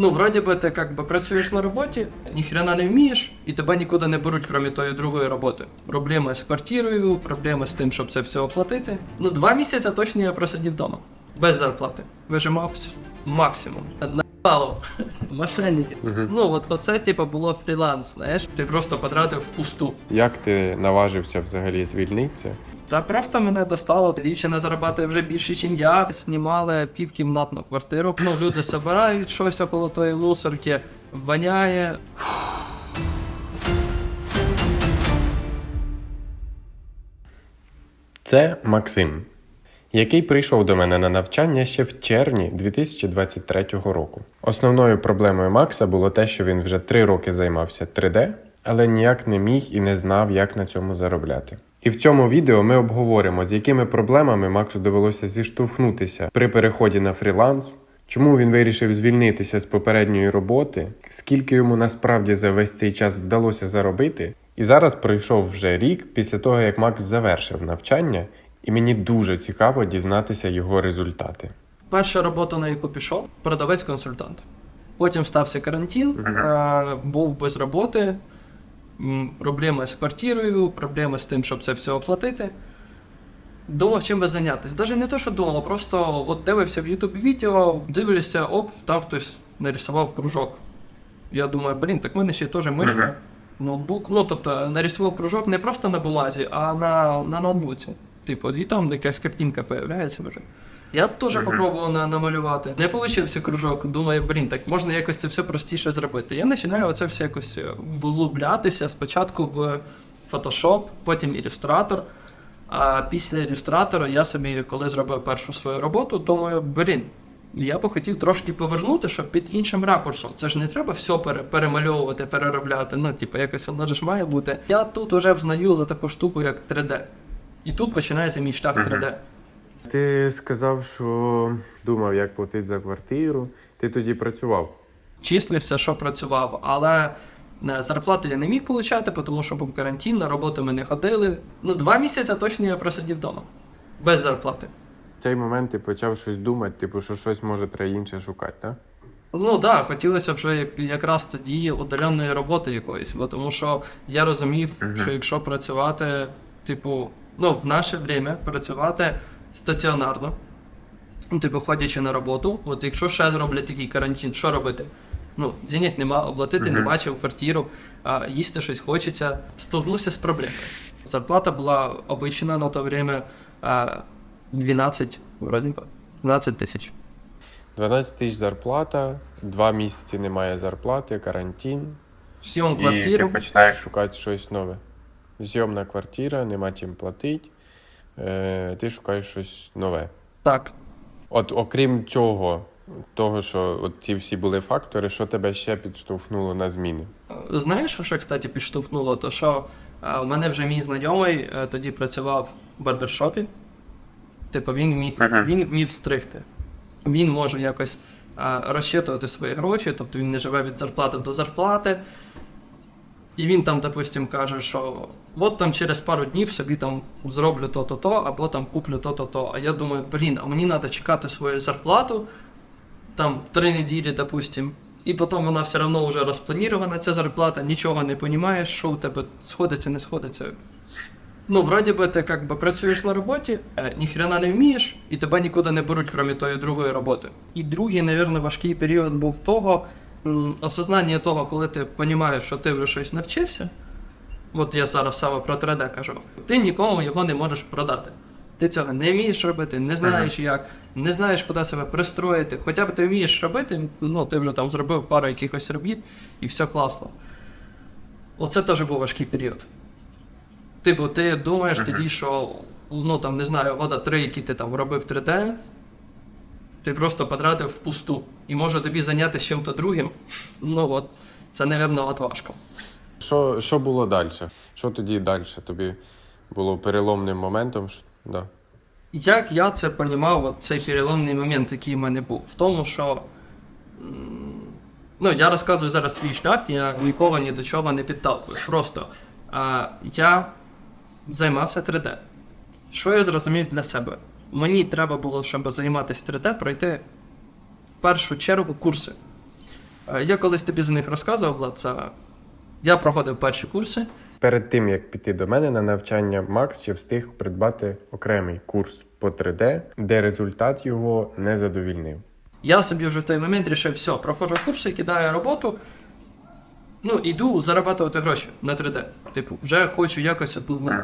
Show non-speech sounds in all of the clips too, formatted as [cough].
Ну, вроді би, ти як би працюєш на роботі, ніхрена не вмієш, і тебе нікуди не беруть, крім тої другої роботи. Проблеми з квартирою, проблеми з тим, щоб це все оплатити. Ну, два місяці точно я просидів вдома. Без зарплати. Вижимав максимум. Наїбало. [laughs] Мошенники. Ну, от оце, типу, було фріланс, знаєш, ти просто потратив впусту. Як ти наважився взагалі звільнитися? Та просто мене достало. Дівчина заробляє вже більше, ніж я. Знімали півкімнатну квартиру. Ну, люди збирають щось около тої мусорки, воняє. Це Максим, який прийшов до мене на навчання ще в червні 2023 року. Основною проблемою Макса було те, що він вже три роки займався 3D, але ніяк не міг і не знав, як на цьому заробляти. І в цьому відео ми обговоримо, з якими проблемами Максу довелося зіштовхнутися при переході на фріланс, чому він вирішив звільнитися з попередньої роботи, скільки йому насправді за весь цей час вдалося заробити. І зараз пройшов вже рік після того, як Макс завершив навчання, і мені дуже цікаво дізнатися його результати. Перша робота, на яку пішов, продавець-консультант. Потім стався карантин, е, був без роботи, проблеми з квартирою, проблеми з тим, щоб це все оплатити. Думав, чим би зайнятися. Навіть не те, що думав, просто от дивився в YouTube відео, дивишся, оп, там хтось нарисував кружок. Я думаю, блін, так в мене ще теж мишка, ноутбук. Ну, тобто, нарисував кружок не просто на бумазі, а на, на ноутбуці. Типу, і там якась картинка появляється вже. Я теж попробував на, намалювати. Не вийшов кружок. Думаю, блін, так можна якось це все простіше зробити. Я починаю оце все якось е, вглублятися спочатку в Photoshop, потім ілюстратор. А після ілюстратора я собі, коли зробив першу свою роботу, думаю, блін, я би хотів трошки повернути, щоб під іншим ракурсом. Це ж не треба все пере- перемальовувати, переробляти. Ну, типу, якось воно ж має бути. Я тут уже взнаю за таку штуку, як 3D. І тут починається мій шлях 3D. Ти сказав, що думав, як платити за квартиру. Ти тоді працював. числився, що працював, але е, зарплати я не міг отримати, тому що був карантин, на роботу ми не ходили. Ну, два місяці точно я просидів вдома. Без зарплати. В цей момент ти почав щось думати, типу, що щось може треба інше шукати, так? Ну так, да, хотілося вже як, якраз тоді удаленої роботи якоїсь, бо тому що я розумів, що якщо працювати, типу, ну, в наше время працювати стаціонарно, ну, типу, ходячи на роботу, от якщо ще зроблять такий карантин, що робити? Ну, денег нема, оплатити нема чим квартиру, а їсти щось хочеться. Столкнувся з проблемою. Зарплата була обична на то время а, 12, вроді, 12 тисяч. 12 тисяч зарплата, два місяці немає зарплати, карантин. Сьом І ти починаєш шукати щось нове. Зйомна квартира, нема чим платити. Е, ти шукаєш щось нове. Так. От окрім цього, того, що от ці всі були фактори, що тебе ще підштовхнуло на зміни? Знаєш, що кстати, підштовхнуло? То що а, в мене вже мій знайомий е, тоді працював в барбершопі. Типу, він міг він вмів стригти. Він може якось розчитувати свої гроші, тобто він не живе від зарплати до зарплати. І він там, допустим, каже, що от там через пару днів собі там зроблю то-то-то, або там куплю то-то-то. А я думаю, блін, а мені треба чекати свою зарплату, там три неділі, допустим, і потім вона все одно вже розпланірована, ця зарплата, нічого не розумієш, що у тебе сходиться, не сходиться. Ну, вроді би, ти би працюєш на роботі, е, ніхрена не вмієш, і тебе нікуди не беруть, крім тої другої роботи. І другий, мабуть, важкий період був того, осознання того, коли ти розумієш, що ти вже щось навчився. От я зараз саме про 3D кажу. Ти нікому його не можеш продати. Ти цього не вмієш робити, не знаєш як, не знаєш, куди себе пристроїти. Хоча б ти вмієш робити, ну ти вже там зробив пару якихось робіт і все класно. Оце теж був важкий період. Типу, ти думаєш тоді, що ну там не знаю, года три, які ти там робив 3D, ти просто потратив впусту. І може тобі зайнятися чим-то другим. Ну от, це, напевно, от важко. Що, що було далі? Що тоді далі? Тобі було переломним моментом? Да. Як я це понімав, от цей переломний момент, який в мене був, в тому, що ну, я розказую зараз свій шлях, я нікого ні до чого не підталкую. Просто а, я займався 3D. Що я зрозумів для себе? Мені треба було, щоб займатися 3D, пройти в першу чергу курси. Е, Я колись тобі за них розказував, Влад, це я проходив перші курси. Перед тим як піти до мене на навчання, Макс ще встиг придбати окремий курс по 3D, де результат його не задовільнив. Я собі вже в той момент вирішив, все, проходжу курси, кидаю роботу. Ну, іду зарабатувати гроші на 3D. Типу, вже хочу якось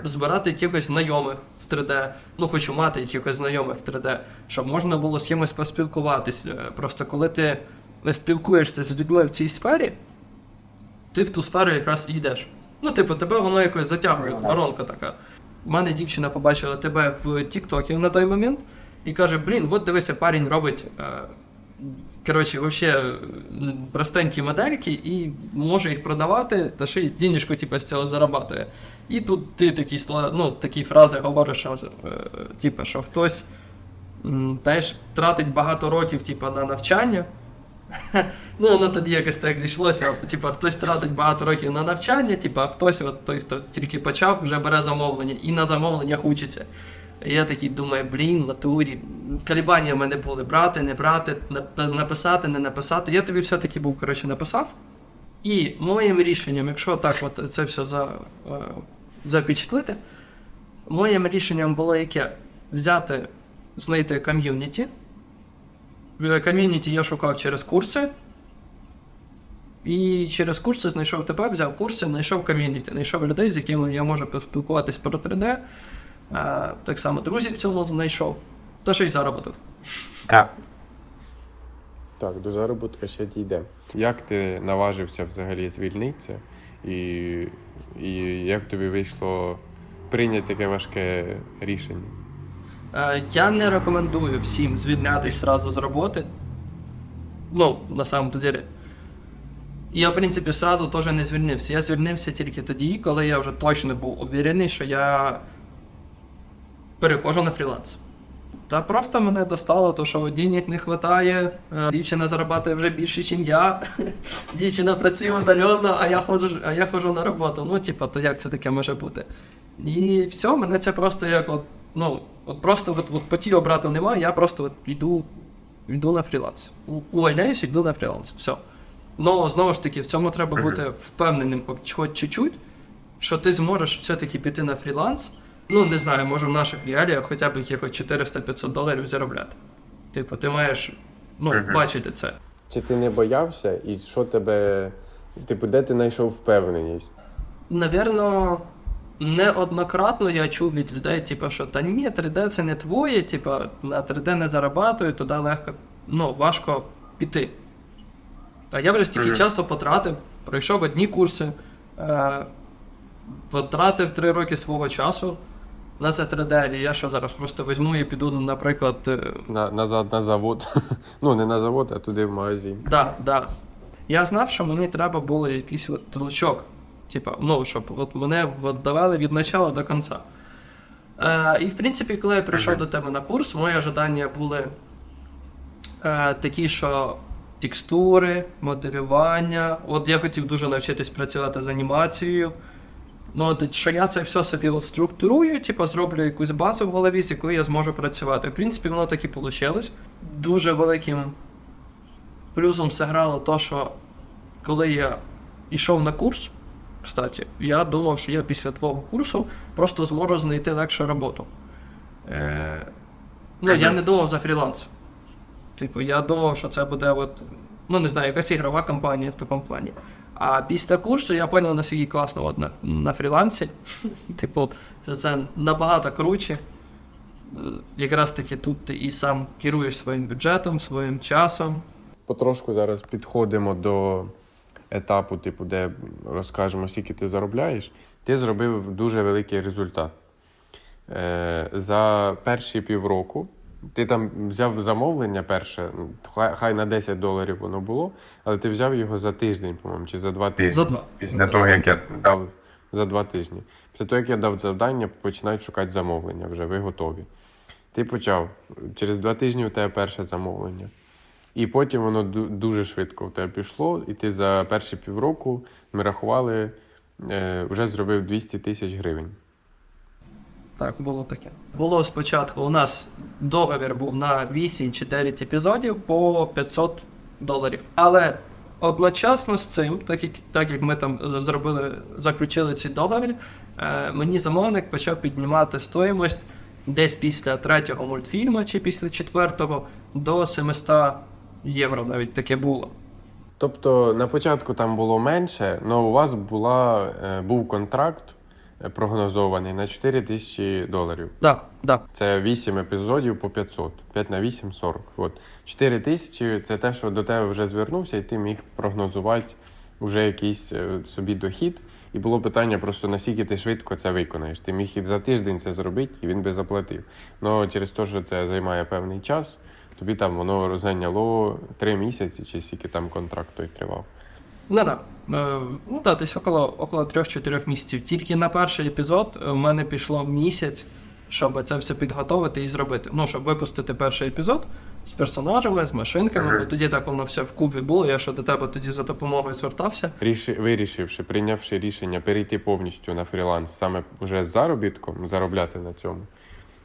збирати якихось знайомих в 3D. Ну, хочу мати якихось знайомих в 3D, щоб можна було з кимось поспілкуватись. Е, Просто коли ти спілкуєшся з людьми в цій сфері, ти в ту сферу якраз і йдеш. Ну, типу, тебе воно якось затягує, воронка така. У мене дівчина побачила тебе в Тіктокі на той момент і каже: блін, от дивися, парень робить. Е, коротше, вообще простенькі модельки і може їх продавати, та ще й денежку типу, з цього зарабатує. І тут ти такі, ну, такі фрази говориш, що, е, типу, що хтось теж тратить багато років типу, на навчання. [laughs] Ну, воно тоді якось так зійшлося. Типа, хтось тратить багато років на навчання, типа, а хтось, от той, хто тільки почав, вже бере замовлення і на замовленнях учиться. Я такий думаю, блін, в натурі. Колебання в мене були брати, не брати, написати, не написати. Я тобі все-таки був, коротше, написав. І моїм рішенням, якщо так от це все за, е, запечатлити, моїм рішенням було яке? Взяти, знайти ком'юніті. В ком'юніті я шукав через курси. І через курси знайшов тебе, взяв курси, знайшов ком'юніті, знайшов людей, з якими я можу поспілкуватись про 3D. А, так само друзів в цьому знайшов. Та ще й заробіток. Так. Так, до заробітка ще дійде. Як ти наважився взагалі звільнитися? І, і як тобі вийшло прийняти таке важке рішення? Е, Я не рекомендую всім звільнятись одразу з роботи. Ну, на самом деле. Я, в принципі, сразу теж не звільнився. Я звільнився тільки тоді, коли я вже точно був уверений, що я переходжу на фріланс. Та просто мене достало, то, що денег не вистачає, е, дівчина зарабатує вже більше, ніж я. [laughs] Дівчина працює удаленно, а я ходжу, а я ходжу на роботу. Ну, типа, то як це таке може бути? І все, мене це просто як от, ну, от просто от, от потів обратно немає, я просто от йду, йду на фріланс. Увольняюсь, йду на фріланс. Все. Ну, знову ж таки, в цьому треба бути впевненим хоч чуть-чуть, що ти зможеш все-таки піти на фріланс. Ну, не знаю, може в наших реаліях хоча б якихось 400-500 доларів заробляти. Типу, ти маєш ну, бачити це. Чи ти не боявся, і що тебе. Типу, де ти знайшов впевненість? Навірно, неоднократно я чув від людей, типу, що та ні, 3D це не твоє, типу, на 3D не зарабатую, туди легко, ну, важко піти. А я вже стільки Мгм. часу потратив, пройшов одні курси, е, потратив 3 роки свого часу на це 3D, я що зараз просто візьму і піду, наприклад, е, На, назад на завод. [laughs] ну, не на завод, а туди в магазин. Да, да. Я знав, що мені треба було якийсь от толчок. Типа, ну, щоб от мене от довели від початку до кінця. Е, і в принципі, коли я прийшов до тебе на курс, мої ожидання були е, такі, що текстури, моделювання. От я хотів дуже навчитись працювати з анімацією. Ну, от, що я це все собі от структурую, типу, зроблю якусь базу в голові, з якою я зможу працювати. В принципі, воно так і вийшло. Дуже великим Плюсом зіграло то, що коли я йшов на курс, кстати, я думав, що я після твого курсу просто зможу знайти легше роботу. Е, ну, я не думав за фріланс. Типу, я думав, що це буде от, ну не знаю, якась ігрова компанія в такому плані. А після курсу я зрозумів, наскільки класно от, на, на фрілансі. [laughs] типу, що це набагато круче. Е, Якраз таки тут ти і сам керуєш своїм бюджетом, своїм часом. Потрошку зараз підходимо до етапу, типу, де розкажемо, скільки ти заробляєш. Ти зробив дуже великий результат. Е, за перші півроку ти там взяв замовлення перше, ну, хай, хай на 10 доларів воно було, але ти взяв його за тиждень, по-моєму, чи за два тижні. За два. Після того, як я дав за два тижні. Після того, як я дав завдання, починають шукати замовлення вже, ви готові. Ти почав. Через два тижні у тебе перше замовлення. І потім воно дуже швидко в тебе пішло, і ти за перші півроку ми рахували, е, вже зробив 200 тисяч гривень. Так, було таке. Було спочатку у нас договір був на 8 чи 9 епізодів по 500 доларів. Але одночасно з цим, так як, так як ми там зробили, заключили цей договір, е, мені замовник почав піднімати стоїмость десь після третього мультфільму чи після четвертого до 700 євро навіть таке було. Тобто на початку там було менше, але у вас була, е, був контракт прогнозований на 4 тисячі доларів. Так, так. Це 8 епізодів по 500. 5 на 8 – 40. От. 4 тисячі це те, що до тебе вже звернувся, і ти міг прогнозувати вже якийсь е, собі дохід. І було питання просто наскільки ти швидко це виконаєш. Ти міг і за тиждень це зробити, і він би заплатив. Ну через те, що це займає певний час, тобі там воно зайняло 3 місяці, чи скільки там контракт той тривав. Ну так. Е, ну так, десь около, около 3-4 місяців. Тільки на перший епізод в мене пішло місяць, щоб це все підготовити і зробити. Ну, щоб випустити перший епізод з персонажами, з машинками. Бо тоді так воно все в купі було. Я ще до тебе тоді за допомогою звертався. Ріши, вирішивши, прийнявши рішення перейти повністю на фріланс, саме вже з заробітком, заробляти на цьому,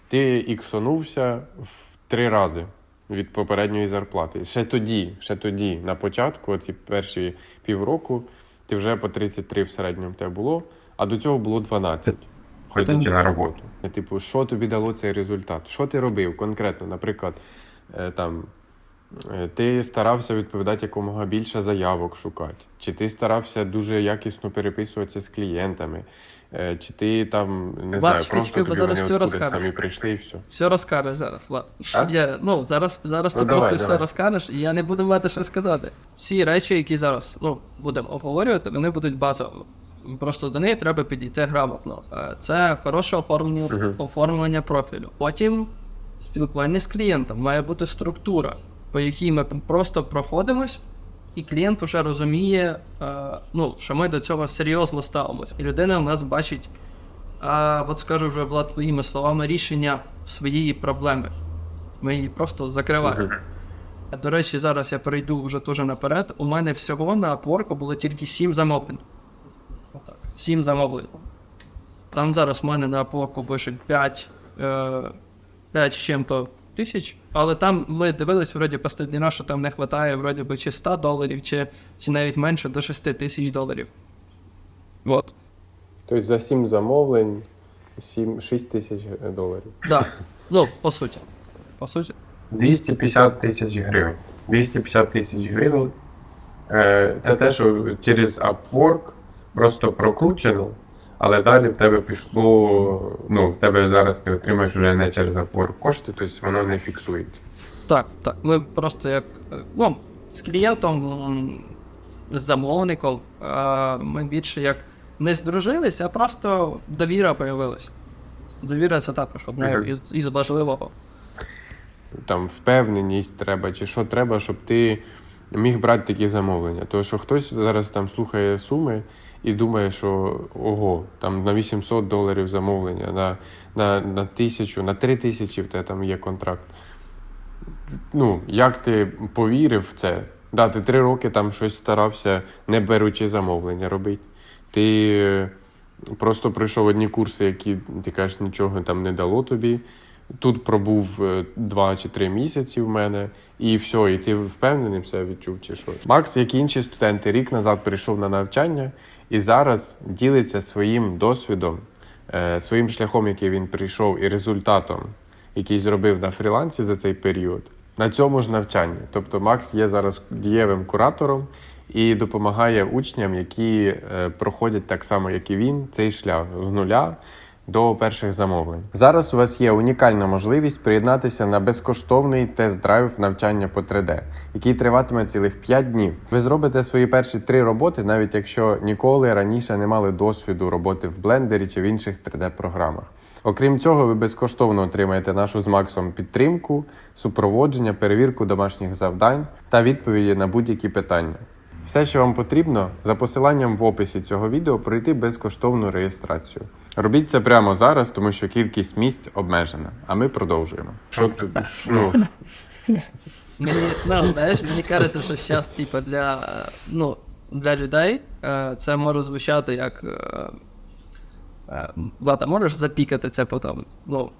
ти іксонувся в три рази від попередньої зарплати. Ще тоді, ще тоді, на початку, ці перші півроку, ти вже по 33 в середньому тебе було, а до цього було 12. Ходячи на роботу. І, Типу, що тобі дало цей результат? Що ти робив конкретно? Наприклад, е, там Ти старався відповідати якомога більше заявок шукати, чи ти старався дуже якісно переписуватися з клієнтами, Е, чи ти там не знаю, чекай, просто тобі зараз вони все самі прийшли і все. Все розкажеш зараз. Я, ну, зараз, зараз Ну, ти давай, просто все розкажеш, і я не буду мати що сказати. Всі речі, які зараз ну, будемо обговорювати, вони будуть базовими. Просто до неї треба підійти грамотно. Е, Це хороше оформлення, оформлення профілю. Потім спілкування з клієнтом. Має бути структура, по якій ми просто проходимось, і клієнт вже розуміє, е, ну, що ми до цього серйозно ставимося. І людина в нас бачить а от скажу вже Влад твоїми словами рішення своєї проблеми. Ми її просто закриваємо. До речі, зараз я перейду вже теж наперед. У мене всього на Upwork було тільки 7 замовлень. Отак. 7 замовлень. Там зараз в мене на Upwork пишуть 5, е, 5 з чим-то тисяч, але там ми дивились, вроді, останній раз, що там не вистачає вроді би чи 100 доларів, чи, чи навіть менше до 6 тисяч доларів. От. Тобто за 7 замовлень 7, 6 тисяч доларів. Так. Ну, по суті. По суті. 250 тисяч гривень. 250 тисяч гривень. Е, Це те, що через Upwork просто прокручено, але далі в тебе пішло. Ну, в тебе зараз ти отримаєш вже не через Upwork кошти, тобто воно не фіксується. Так, так. Ми просто як. Ну, з клієнтом, з замовником, ми більше як не здружились, а просто довіра появилась. Довіра це також одне із, із важливого. Там впевненість треба, чи що треба, щоб ти міг брати такі замовлення. Тому що хтось зараз там слухає суми і думає, що ого, там на 800 доларів замовлення, на, на, на тисячу, на три тисячі в тебе там є контракт. Ну, як ти повірив в це? Да, ти три роки там щось старався, не беручи замовлення робити. Ти е, просто пройшов одні курси, які ти кажеш, нічого там не дало тобі. Тут пробув е, два чи три місяці в мене, і все, і ти впевнений все відчув, чи що. Макс, як і інші студенти, рік назад прийшов на навчання і зараз ділиться своїм досвідом, е, своїм шляхом, який він прийшов, і результатом, який зробив на фрілансі за цей період, на цьому ж навчанні. Тобто Макс є зараз дієвим куратором і допомагає учням, які е, проходять так само, як і він, цей шлях з нуля до перших замовлень. Зараз у вас є унікальна можливість приєднатися на безкоштовний тест-драйв навчання по 3D, який триватиме цілих 5 днів. Ви зробите свої перші три роботи, навіть якщо ніколи раніше не мали досвіду роботи в блендері чи в інших 3D-програмах. Окрім цього, ви безкоштовно отримаєте нашу з Максом підтримку, супроводження, перевірку домашніх завдань та відповіді на будь-які питання. Все, що вам потрібно, за посиланням в описі цього відео пройти безкоштовну реєстрацію. Робіть це прямо зараз, тому що кількість місць обмежена. А ми продовжуємо. Що ти? Ну, Мені, ну, знаєш, мені кажеться, що зараз, типу, для, ну, для людей е, це може звучати як. е, е, Влада, можеш запікати це потім? Ну,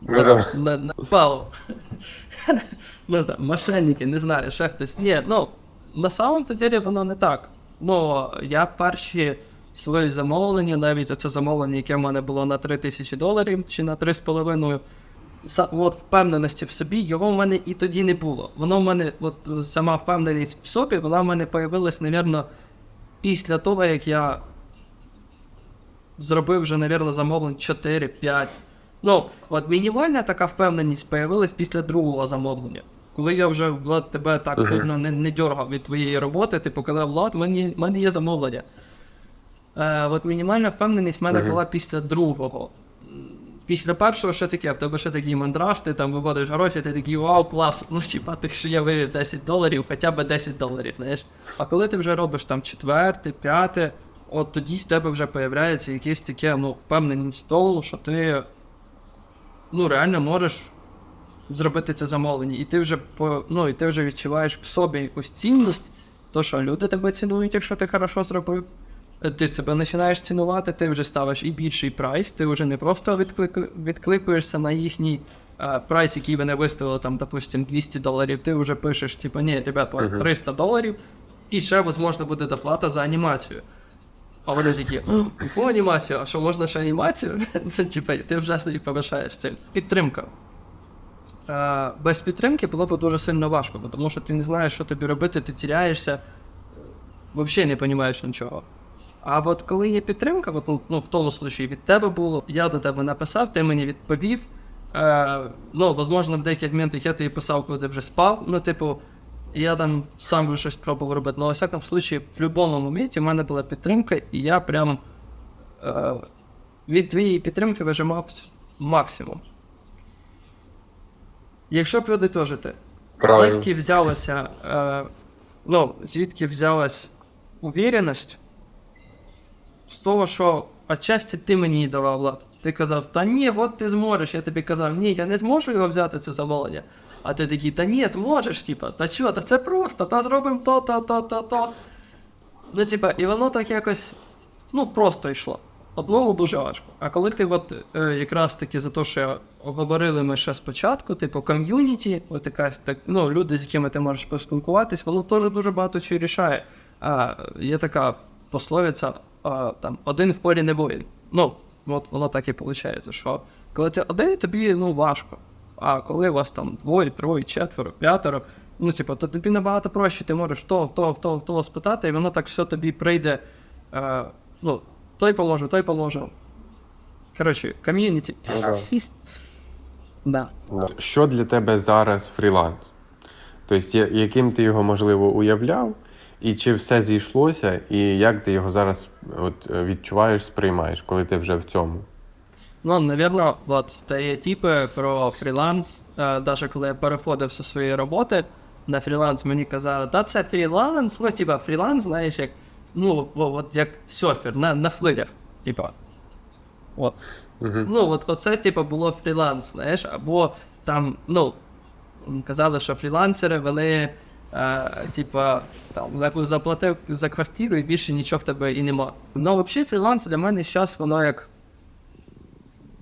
Ну, да. на, на палу. ну там, мошенники, не знаю, ще хтось. Ні, ну, на самом то деле воно не так. Ну, я перші свої замовлення, навіть це замовлення, яке в мене було на 3 тисячі доларів чи на 3,5, са- от впевненості в собі, його в мене і тоді не було. Воно в мене, от сама впевненість в собі, вона в мене появилась, напевно, після того, як я зробив вже, напевно, замовлень 4-5. Ну, от мінімальна така впевненість появилась після другого замовлення. Коли я вже Влад, тебе так Мгм. сильно не, не дергав від твоєї роботи, ти показав, Влад, в мене, мене є замовлення. Е, от мінімальна впевненість в мене Мгм. була після другого. Після першого ще таке, в тебе ще такий мандраж, ти там виводиш гроші, ти такий вау, клас, ну типа ти що я вивів 10 доларів, хоча б 10 доларів, знаєш. А коли ти вже робиш там четверте, п'яте, от тоді в тебе вже появляється якесь таке, ну, впевненість в тому, що ти ну, реально можеш зробити це замовлення. І ти вже по, ну, і ти вже відчуваєш в собі якусь цінність, то що люди тебе цінують, якщо ти хорошо зробив. Е, Ти себе починаєш цінувати, ти вже ставиш і більший прайс, ти вже не просто відклику, відкликуєшся на їхній е, прайс, який вони виставили, там, допустим, 200 доларів, ти вже пишеш, типу, ні, ребят, от Мгм. 300 доларів, і ще, можливо, буде доплата за анімацію. А вони такі, «О, яку анімацію? А що можна ще анімацію? [laughs] Типа, ти вже собі повишаєш цим. Підтримка. Е, без підтримки було б дуже сильно важко, тому що ти не знаєш, що тобі робити, ти тіряєшся, взагалі не розумієш нічого. А от коли є підтримка, от, ну, ну, в тому случаї від тебе було, я до тебе написав, ти мені відповів. Е, ну, можливо, в деяких моментах я тобі писав, коли ти вже спав. Ну, типу, я там сам щось пробував робити. Ну, у всякому случаї, в будь-якому моменті в мене була підтримка, і я прям е, від твоєї підтримки вижимав максимум. Якщо Правильно. звідки взялася, е, ну, звідки взялась увіреність з того, що отчасті ти мені давав Влад. Ти казав, та ні, от ти зможеш. Я тобі казав, ні, я не зможу його взяти, це замовлення. А ти такий, та ні, зможеш, типа, та що, та це просто, та зробимо то, то, то, то, то. Ну, типа, і воно так якось, ну, просто йшло. Одному дуже важко. А коли ти от е, якраз таки за те, що говорили ми ще спочатку, типу ком'юніті, от якась так, ну, люди, з якими ти можеш поспілкуватись, воно теж дуже багато чого рішає. А, є така пословиця, а, там, один в полі не воїн. Ну, от воно так і виходить, що коли ти один, тобі ну, важко. А коли у вас там двоє, троє, четверо, п'ятеро, ну, типу, то тобі набагато проще, ти можеш того, в того, в того, в того спитати, і воно так все тобі прийде. Е, ну, той положу, той положу. Коротше, ком'юніті. Ага. Да. Да. Що для тебе зараз фріланс? Тобто, яким ти його можливо уявляв, і чи все зійшлося, і як ти його зараз от, е, відчуваєш, сприймаєш, коли ти вже в цьому? Ну, навірно, от стереотипи про фріланс, е, навіть коли я переходив зі своєї роботи на фріланс, мені казали, та це фріланс, ну, типа, фріланс, знаєш, як, ну, от як серфер на, на флирях, типа. От. Угу. Ну, от оце, типу, було фріланс, знаєш, або там, ну, казали, що фрілансери вони, е, типа, там, заплатив за квартиру і більше нічого в тебе і нема. Ну, взагалі, фріланс для мене зараз воно як.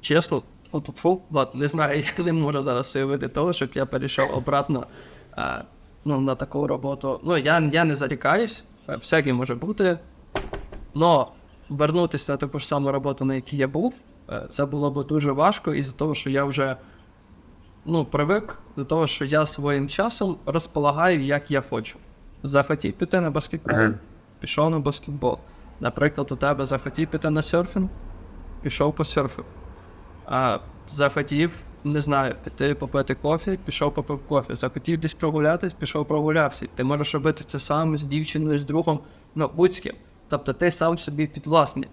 Чесно, фу-фу-фу, ладно, не знаю, [laughs] як не можу зараз уявити того, щоб я перейшов обратно е, ну, на таку роботу. Ну, я, я не зарікаюсь, всяке може бути. Но вернутися на таку ж саму роботу, на якій я був, е, це було б дуже важко із-за того, що я вже ну, привик до того, що я своїм часом розполагаю, як я хочу. Захотів піти на баскетбол, пішов на баскетбол. Наприклад, у тебе захотів піти на серфінг, пішов посерфив. А захотів, не знаю, піти попити кофі, пішов попив кофі. Захотів десь прогулятись, пішов прогулявся. Ти можеш робити це сам з дівчиною, з другом, ну будь з ким. Тобто ти сам собі підвласний.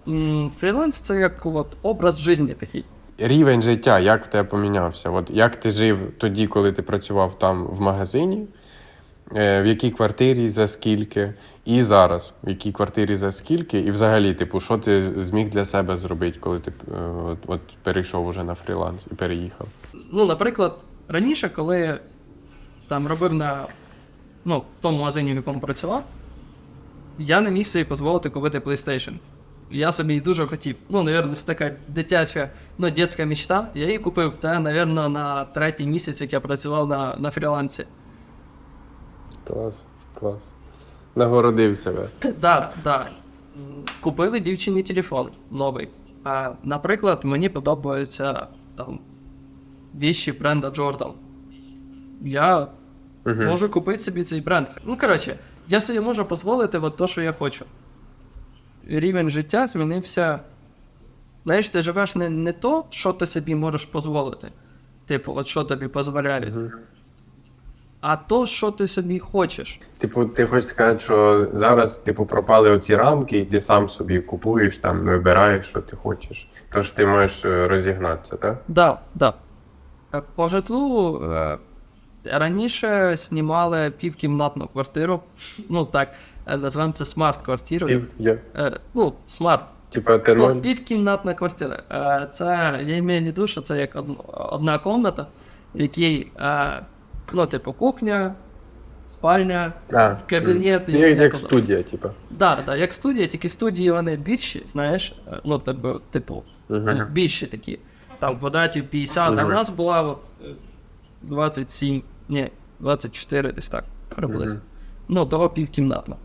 Фріланс це як от, образ життя такий. Рівень життя, як в тебе помінявся? От як ти жив тоді, коли ти працював там в магазині, в якій квартирі за скільки, і зараз, в якій квартирі за скільки, і взагалі, типу, що ти зміг для себе зробити, коли ти е, от, от перейшов уже на фріланс і переїхав? Ну, наприклад, раніше, коли там робив на ну, в тому магазині, в якому працював, я не міг собі дозволити купити PlayStation. Я собі дуже хотів. Ну, напевно, це така дитяча, ну, дитяча мечта. Я її купив. Це, напевно, на третій місяць, як я працював на, на фрілансі. Клас, клас. Нагородив себе. Да, да. Купили дівчині телефон новий. А, наприклад, мені подобаються там віші бренда Jordan. Я Угу. можу купити собі цей бренд. Ну, коротше, я собі можу дозволити от то, що я хочу. Рівень життя змінився. Знаєш, ти живеш не, не то, що ти собі можеш дозволити. Типу, от що тобі дозволяють, а то, що ти собі хочеш. Типу, ти хочеш сказати, що зараз типу пропали оці рамки, і ти сам собі купуєш, там вибираєш, що ти хочеш. Тож ти можеш е, розігнатися, так? Да, да. Е, По житлу е, раніше знімали півкімнатну квартиру. [laughs] Ну так, назвемо це смарт-квартирою. Ну, смарт. Типа ти Ну, півкімнатна квартира. Це я маю в виду, що це як одна комната, в якій, ну, типу, кухня, спальня. А, кабінет, Як, як як студія, типа. Да, да, як студія, тільки студії вони більші, знаєш, ну, типу, типу Мгм. більші такі. Там квадратів 50, а в нас була от, е, 27, ні, 24 десь так, приблизно. Мгм. Ну, того півкімнатна.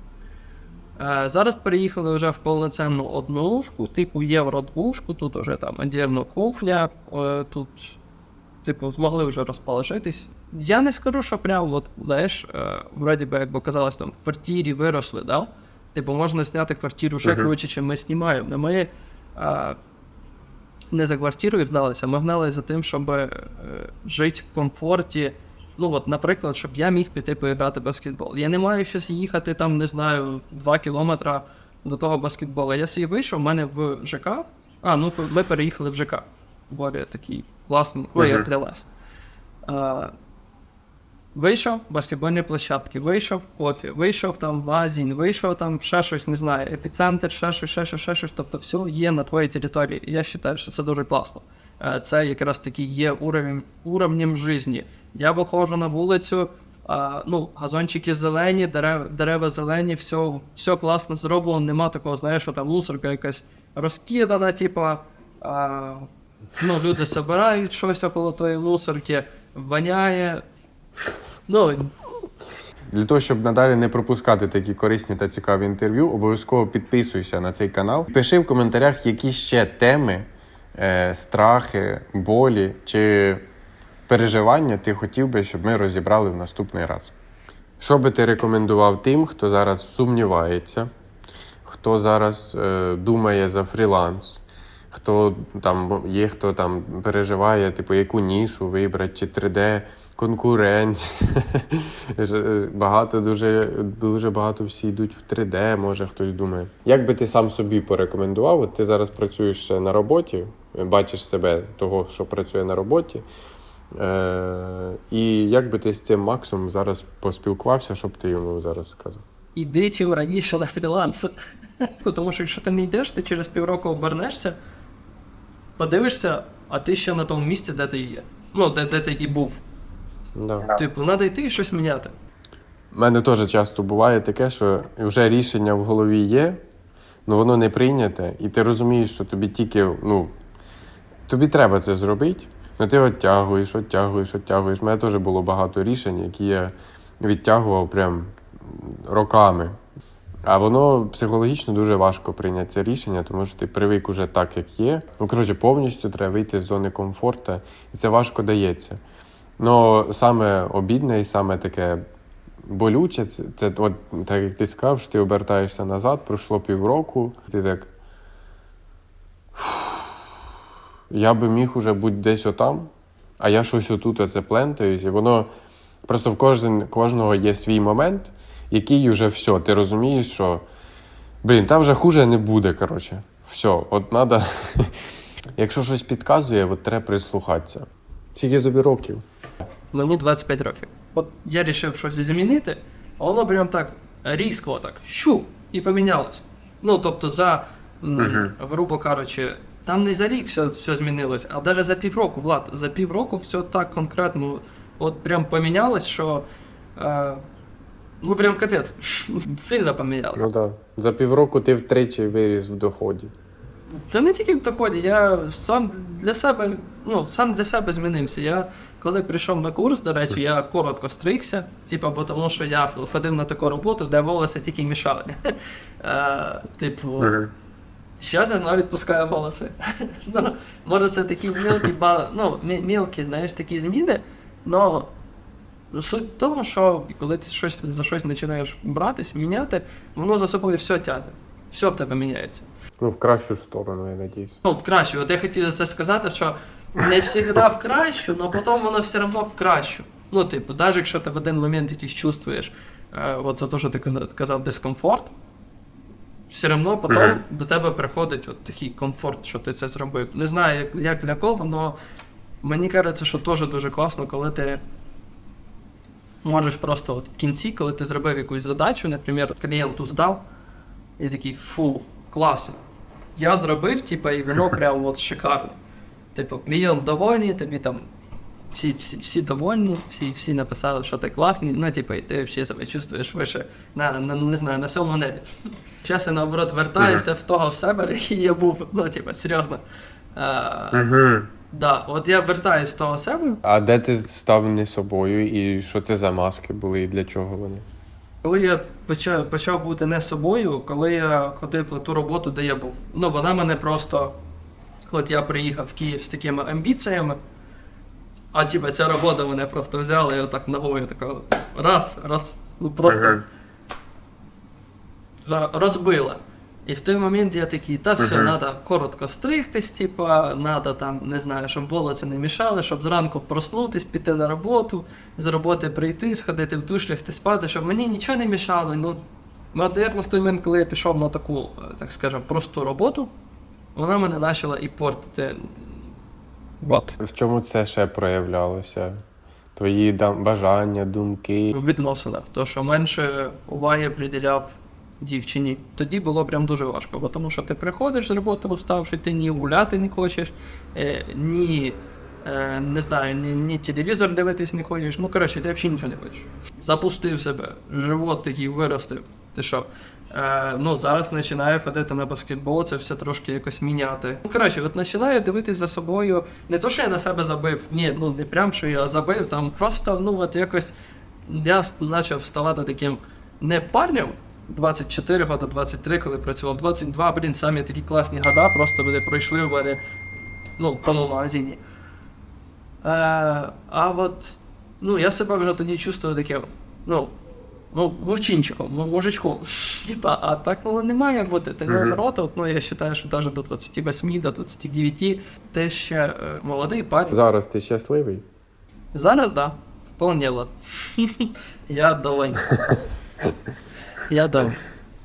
Е, зараз переїхали вже в повноцінну однушку, типу євродвушку, тут вже там отдельно кухня, е, тут, типу, змогли вже розположитись. Я не скажу, що прям, от, знаєш, е, вроді би, як би казалось, там в квартирі виросли, да? Типу, можна зняти квартиру ще Мгм. круче, чим ми знімаємо. Но ми е, не за квартирою гналися, ми гналися за тим, щоб е, жити в комфорті. Ну, от, наприклад, щоб я міг піти поіграти в баскетбол. Я не маю щось їхати там, не знаю, 2 кілометри до того баскетболу. Я собі вийшов, в мене в ЖК. А, ну ми переїхали в ЖК. Боря такий класний. Ой, як. А, Вийшов, баскетбольні площадки, вийшов кофі, вийшов там в магазин, вийшов там ще щось, не знаю, епіцентр, ще щось, ще щось, ще щось. Тобто все є на твоїй території. Я вважаю, що це дуже класно. Це якраз таки є уровень, уровнем житті. Я виходжу на вулицю, ну, газончики зелені, дерева, дерева зелені, все, все класно зроблено, нема такого, знаєш, що там мусорка якась розкидана, типа. Ну, люди збирають щось около тої мусорки, воняє. Ну, Для того, щоб надалі не пропускати такі корисні та цікаві інтерв'ю, обов'язково підписуйся на цей канал. Пиши в коментарях, які ще теми, е, страхи, болі чи переживання ти хотів би, щоб ми розібрали в наступний раз. Що би ти рекомендував тим, хто зараз сумнівається, хто зараз е, думає за фріланс, хто там є, хто там переживає, типу, яку нішу вибрати, чи 3D конкуренція. [laughs] Е, багато, дуже, дуже багато всі йдуть в 3D, може хтось думає. Як би ти сам собі порекомендував? От ти зараз працюєш ще на роботі, е, бачиш себе того, що працює на роботі. Е, і як би ти з цим Максом зараз поспілкувався, що б ти йому зараз сказав? іди чим раніше на фріланс. [laughs] Тому що якщо ти не йдеш, ти через півроку обернешся, подивишся, а ти ще на тому місці, де ти є. Ну, де, де ти і був. Да. Типу, треба йти і щось міняти. У мене теж часто буває таке, що вже рішення в голові є, але воно не прийняте, і ти розумієш, що тобі тільки, ну, тобі треба це зробити, але ти оттягуєш, оттягуєш, оттягуєш. У мене теж було багато рішень, які я відтягував прям роками. А воно психологічно дуже важко прийняти це рішення, тому що ти привик уже так, як є. Ну, коротше, повністю треба вийти з зони комфорту, і це важко дається. Ну, саме обідне і саме таке болюче, це, це от так як ти сказав, що ти обертаєшся назад, пройшло півроку, ти так. Я би міг уже бути десь отам, а я щось отут оце плентаюсь, і воно просто в кожен, кожного є свій момент, який уже все. Ти розумієш, що блін, там вже хуже не буде, коротше. Все, от треба. [laughs] Якщо щось підказує, от треба прислухатися. Скільки тобі років? Мені 25 років. От я вирішив щось змінити, а воно прям так різко так щух, і помінялось. Ну, тобто, за, м, грубо кажучи, там не за рік все, все змінилось, а навіть за півроку, Влад, за півроку все так конкретно от прям помінялось, що. Е, ну, прям капець. Сильно помінялось. Ну так. За півроку ти втричі виріс в доході. Та не тільки в доході, я сам для себе, ну, сам для себе змінився. Я коли прийшов на курс, до речі, я коротко стригся, типу, бо тому що я ходив на таку роботу, де волоси тільки мішали. Е, Типу, зараз я знову відпускаю волоси. ну, може, це такі мілкі, ну, мілкі, знаєш, такі зміни, але суть в тому, що коли ти щось за щось починаєш братись, міняти, воно за собою все тягне. Все в тебе міняється. Ну, в кращу сторону, я надіюсь. Ну, в кращу. От я хотів за це сказати, що не завжди в кращу, але потім воно все одно в кращу. Ну, типу, навіть якщо ти в один момент якийсь чувствуєш, е, от за те, що ти казав, дискомфорт, все одно потім Мгм. до тебе приходить от такий комфорт, що ти це зробив. Не знаю, як, як для кого, але мені кажеться, що теж дуже класно, коли ти можеш просто от в кінці, коли ти зробив якусь задачу, наприклад, клієнту здав, і такий фу, класно. Я зробив, типа, і воно прям от шикарне. Типу, клієнт довольний, тобі там всі, всі, всі довольні, всі, всі написали, що ти класний, ну, типу, і ти взагалі себе чувствуєш вище на, на, не знаю, на сьомому небі. Зараз я наоборот вертаюся в того в себе, який я був, ну, типу, серйозно. А. да, от я вертаюсь в того себе, А де ти став не собою, і що це за маски були, і для чого вони? Коли я почав, почав бути не собою, коли я ходив на ту роботу, де я був. Ну, вона мене просто. От я приїхав в Київ з такими амбіціями, а типа ця робота мене просто взяла і отак ногою тако раз, раз, ну просто розбила. І в той момент я такий, та все, треба коротко стригтись, типа, треба там, не знаю, щоб волоси не мішали, щоб зранку проснутись, піти на роботу, з роботи прийти, сходити в душ, лягти спати, щоб мені нічого не мішало. Ну, наверно, в той момент, коли я пішов на таку, е, так скажемо, просту роботу, вона мене почала і портити. От. В чому це ще проявлялося? Твої бажання, думки. в відносинах, то що менше уваги приділяв дівчині. Тоді було прям дуже важко, бо тому що ти приходиш з роботи уставши, ти ні гуляти не хочеш, е, ні. Е, не знаю, ні, ні телевізор дивитись не хочеш. Ну, коротше, ти взагалі нічого не хочеш. Запустив себе, живот такий виростив. Ти що? Е, ну, зараз починаю ходити на баскетбол, це все трошки якось міняти. Ну, коротше, от починаю дивитись за собою. Не то, що я на себе забив, ні, ну не прям, що я забив, там просто, ну от якось я почав ставати таким не парнем. 24 года, 23, коли працював, 22, блін, самі такі класні года, просто вони пройшли в мене ну, тому магазині. Е, а от, ну, я себе вже тоді чувствую таким, ну, ну, мужчинчиком, му- мужичком. [laughs] Типа, а так воно не має бути. Ти Мгм. наоборот, от, ну, я вважаю, що навіть до 28, до 29 ти ще е, молодий парень. Зараз ти щасливий? Зараз, да. Вполне, Влад. [laughs] Я доволен. [laughs] Я доволен.